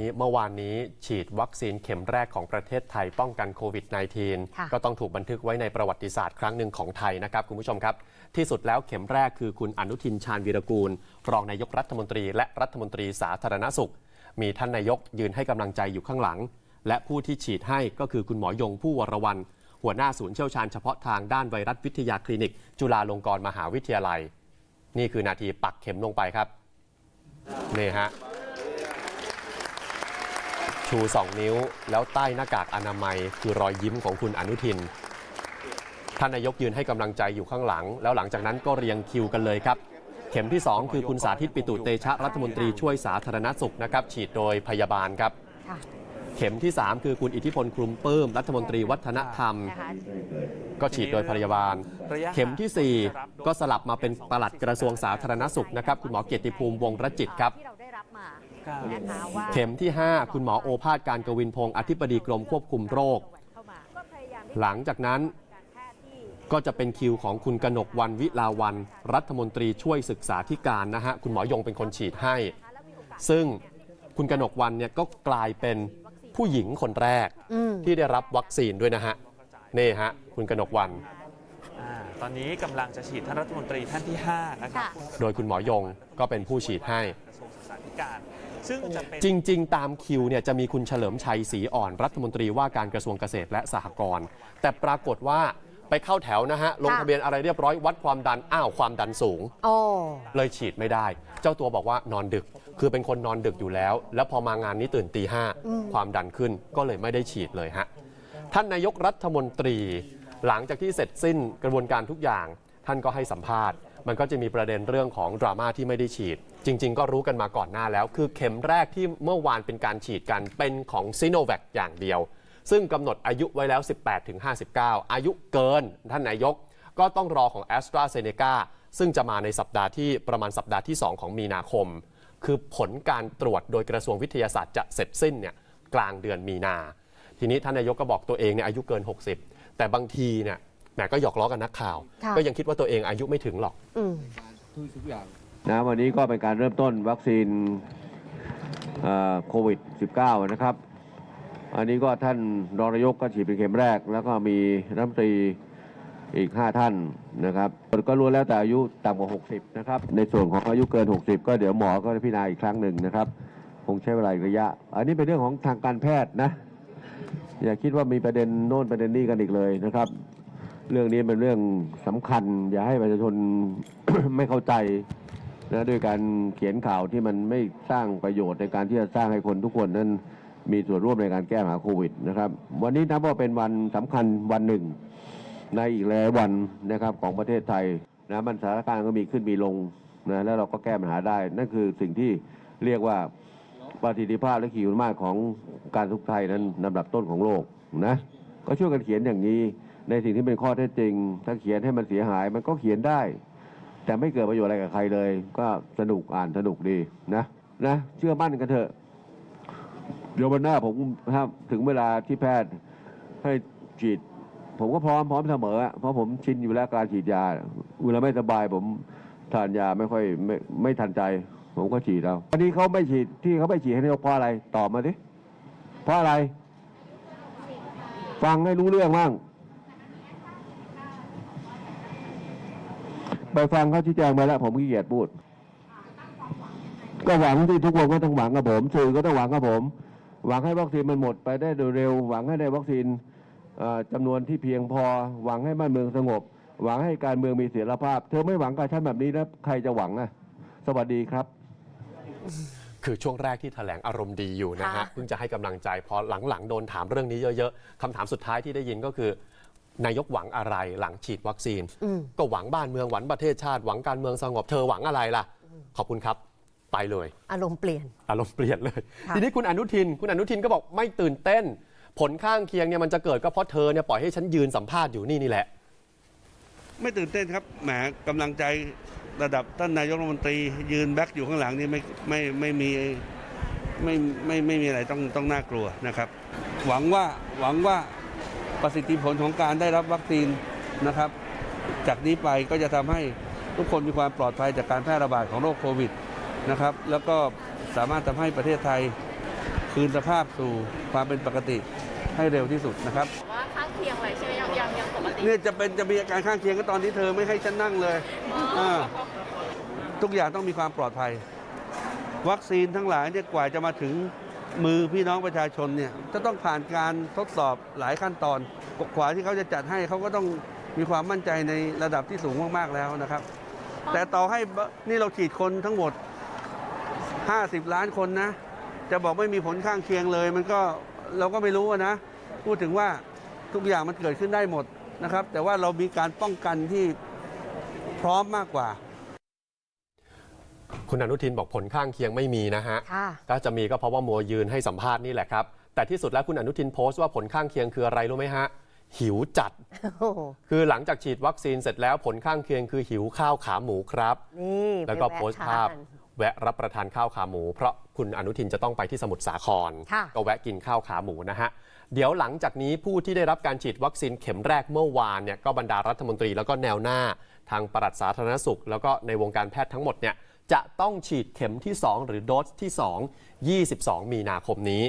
นี้เมื่อวานนี้ฉีดวัคซีนเข็มแรกของประเทศไทยป้องกันโควิดค่ะ -19 ก็ต้องถูกบันทึกไว้ในประวัติศาสตร์ครั้งหนึ่งของไทยนะครับ คุณผู้ชมครับ ที่สุดแล้วเข็มแรกคือคุณอนุทินชาญวีรกูล รองนายกรัฐมนตรี และรัฐมนตรีสาธารณสุข มีท่านนายกยืนให้กำลังใจอยู่ข้างหลัง และผู้ที่ฉีดให้ก็คือคุณหมอยงผู้วรวันหัวหน้าศูนย์เชี่ยวชาญเฉพาะทางด้านไวรัสวิทยาคลินิก จุฬาลงกรณ์มหาวิทยาลัย นี่คือนาทีปักเข็มลงไปครับนี่ฮะ ชู 2 นิ้ว แล้วใต้หน้ากากอนามัย คือรอยยิ้มของคุณอนุทิน ท่านนายกยืนให้กำลังใจอยู่ข้างหลัง แล้วหลังจากนั้นก็เรียงคิวกันเลยครับ เข็มที่ 2 คือคุณสาธิตปิตุเตชะรัฐมนตรีช่วยสาธารณสุขนะครับฉีดโดยพยาบาลครับค่ะเข็มที่ 3 คือคุณอิทธิพลคลุมเปิ้มรัฐมนตรีวัฒนธรรมนะคะก็ฉีดโดยพยาบาล เข็มทีสี่ 4 ก็สลับมาเป็นปลัดกระทรวงสาธารณสุขนะครับ คุณหมอเกียรติภูมิวงศ์รจิตครับ นะคะว่าเข็มที่ 5 คุณหมอโอภาสการกวินพงศ์อธิบดีกรมควบคุมโรคเข้ามาหลังจากนั้นการแพทย์ที่ก็จะเป็นคิวของคุณกนกวันวิลาวัน รัฐมนตรีช่วยศึกษาธิการนะฮะ คุณหมอยงเป็นคนฉีดให้แล้วมีโอกาสซึ่งคุณกนกวันเนี่ยก็กลายเป็นผู้หญิงคนแรกอืมที่ได้รับวัคซีนด้วยนะฮะ นี่ฮะ คุณกนกวันอ่าตอนนี้กำลังจะฉีดท่านรัฐมนตรีท่านที่ 5 นะครับค่ะโดยคุณหมอยงก็เป็นผู้ฉีดให้กระทรวงศึกษาธิการ ซึ่งจะเป็นจริง ๆ ตามคิวเนี่ยจะมีคุณเฉลิมชัยศรีอ่อนรัฐมนตรีว่าการกระทรวงเกษตรและสหกรณ์แต่ปรากฏว่าไปเข้าแถวนะฮะ ลงทะเบียนอะไรเรียบร้อยวัดความดันอ้าวความดันสูงโอ้เลยฉีดไม่ได้ เจ้าตัวบอกว่านอนดึก คือเป็นคนนอนดึกอยู่แล้ว แล้วพอมางานนี้ตื่นตีห้าความดันขึ้นก็เลยไม่ได้ฉีดเลยฮะ ท่านนายกรัฐมนตรี หลังจากที่เสร็จสิ้นกระบวนการทุกอย่าง ท่านก็ให้สัมภาษณ์ มันก็จะมีประเด็นเรื่องของดราม่าที่ไม่ได้ฉีด จริง ๆ ก็รู้กันมาก่อนหน้าแล้ว คือเข็มแรกที่เมื่อวานเป็นการฉีดกันเป็นของซิโนแวคอย่างเดียว ซึ่งกำหนดอายุไว้แล้ว 18-59 อายุเกินท่านนายก ก็ต้องรอของ a s t r a z เซ e c a ซึ่งจะมาในสัปดาห์ที่ประมาณสัปดาห์ที่ 2 ของมีนาคม คือผลการตรวจโดยกระทรวงวิทยาศาสตร์จะเสร็จสิ้นเนี่ยกลางเดือนมีนา ทีนี้ท่านนายกก็บอกตัวเองเนี่ยอายุเกิน 60 แต่บางทีเนี่ยแหมก็หยอกล้อกันนักข่าว ค่ะ ก็ยังคิดว่าตัวเองอายุไม่ถึงหรอก อืม นะวันนี้ก็เป็นการเริ่มต้นวัคซีนอ่อโควิด -19 นะครับ อันนี้ก็ท่านรองนายกก็ฉีดเป็นเข็มแรก แล้วก็มีรัฐมนตรีอีก 5 ท่านนะครับก็รู้แล้วแต่อายุต่ำกว่า 60 นะครับ ในส่วนของอายุเกิน 60 ก็เดี๋ยวหมอก็จะพิจารณาอีกครั้งหนึ่งนะครับ คงใช้เวลาอีกระยะ อันนี้เป็นเรื่องของทางการแพทย์นะ อย่าคิดว่ามีประเด็นโน่นประเด็นนี้กันอีกเลยนะครับ เรื่องนี้เป็นเรื่องสำคัญ อย่าให้ประชาชนไม่เข้าใจ นะด้วยการเขียนข่าวที่มันไม่สร้างประโยชน์ในการที่จะสร้างให้คนทุกคนนั้นมีส่วนร่วมในการแก้หาโควิดนะครับ วันนี้นับว่าเป็นวันสำคัญวันหนึ่ง ในอีกหลายวันนะครับของประเทศไทยนะมันสถานการณ์ก็มีขึ้นมีลงนะแล้วเราก็แก้ปัญหาได้ นั่นคือสิ่งที่เรียกว่าประสิทธิภาพและขีดความสามารถของการทุกไทยนั้นลำดับต้นของโลกนะก็ช่วยกันเขียนอย่างนี้ ในสิ่งที่เป็นข้อเท็จจริง ถ้าเขียนให้มันเสียหายมันก็เขียนได้ แต่ไม่เกิดประโยชน์อะไรกับใครเลย ก็สนุกอ่านสนุกดีนะนะเชื่อมั่นกันเถอะ เดี๋ยววันหน้าผมถ้าถึงเวลาที่แพทย์ให้ฉีด ผมก็พร้อมพร้อมเสมอ เพราะผมชินอยู่แล้วการฉีดยาเวลาไม่สบายผมทานยาไม่ค่อยไม่ไม่ทันใจ ผมก็ฉีดเอาอันนี้เขาไม่ฉีดที่เขาไม่ฉีดให้นายกเพราะอะไรตอบมาสิเพราะอะไร ฟังให้รู้เรื่องบ้าง ไปฟังเขาชี้แจงมาแล้ว ผมขี้เกียจพูด ก็หวังที่ทุกคนก็ต้องหวังกับผมสื่อก็ต้องหวังกับผม หวังให้วัคซีนมันหมดไปได้โดยเร็ว หวังให้ได้วัคซีนเอ่อจำนวนที่เพียงพอ หวังให้บ้านเมืองสงบ หวังให้การเมืองมีเสถียรภาพ เธอไม่หวังกับฉันแบบนี้แล้วใครจะหวังนะสวัสดีครับคือช่วงแรกที่แถลงอารมณ์ดีอยู่นะฮะค่ะเพิ่งจะให้กำลังใจพอหลังๆโดนถามเรื่องนี้เยอะๆคำถามสุดท้ายที่ได้ยินก็คือ นายกหวังอะไรหลังฉีดวัคซีนอืมก็หวังบ้านเมืองหวังประเทศชาติหวังการเมืองสงบเธอหวังอะไรล่ะ ขอบคุณครับ ไปเลย อารมณ์เปลี่ยน อารมณ์เปลี่ยนเลยค่ะทีนี้คุณอนุทิน คุณอนุทินก็บอกไม่ตื่นเต้น ผลข้างเคียงเนี่ยมันจะเกิดก็เพราะเธอเนี่ยปล่อยให้ฉันยืนสัมภาษณ์อยู่นี่นี่แหละ ไม่ตื่นเต้นครับแหมกำลังใจระดับท่านนายกรัฐมนตรี ยืนแบ็คอยู่ข้างหลังนี่ไม่ไม่ไม่มีไม่ไม่ไม่มีอะไรต้องต้องน่ากลัวนะครับ หวังว่าหวังว่า ประสิทธิผลของการได้รับวัคซีนนะครับ จากนี้ไปก็จะทำให้ทุกคนมีความปลอดภัยจากการแพร่ระบาดของโรคโควิดนะครับ แล้วก็สามารถทำให้ประเทศไทยคืนสภาพสู่ความเป็นปกติให้เร็วที่สุดนะครับว่าข้างเคียงอะไรใช่ไหมยังยังยังปกติเนี่ยจะเป็นจะมีอาการข้างเคียงก็ตอนที่เธอไม่ให้ฉันนั่งเลยาทุกอย่างต้องมีความปลอดภัย วัคซีนทั้งหลายเนี่ยกว่าจะมาถึง มือพี่น้องประชาชนเนี่ยจะต้องผ่านการทดสอบหลายขั้นตอนกขวาที่เขาจะจัดให้เขาก็ต้องมีความมั่นใจในระดับที่สูงมากๆแล้วนะครับ แต่ต่อให้นี่เราฉีดคนทั้งหมด 50 ล้านคนนะ จะบอกไม่มีผลข้างเคียงเลย มันก็เราก็ไม่รู้นะ พูดถึงว่าทุกอย่างมันเกิดขึ้นได้หมดนะครับ แต่ว่าเรามีการป้องกันที่พร้อมมากกว่า คุณอนุทินบอกผลข้างเคียงไม่มีนะฮะค่ะถ้าจะมีก็เพราะว่ามัวยืนให้สัมภาษณ์นี่แหละครับ แต่ที่สุดแล้วคุณอนุทินโพสต์ว่าผลข้างเคียงคืออะไรรู้ไหมฮะ หิวจัดโอ้โหคือหลังจากฉีดวัคซีนเสร็จแล้วผลข้างเคียงคือหิวข้าวขาหมูครับนี่แล้วก็ไปโพแะสต์ภาพทนแวะรับประทานข้าวขาหมู เพราะคุณอนุทินจะต้องไปที่สมุทรสาครค่ะก็แวะกินข้าวขาหมูนะฮะ เดี๋ยวหลังจากนี้ผู้ที่ได้รับการฉีดวัคซีนเข็มแรกเมื่อวานเนี่ยก็บรรดารัฐมนตรีแล้วก็แนวหน้า ทางปลัดสาธารณสุข แล้วก็ในวงการแพทย์ทั้งหมดเนี่ย จะต้องฉีดเข็มที่ 2 หรือโดสที่ 2 22 มีนาคมนี้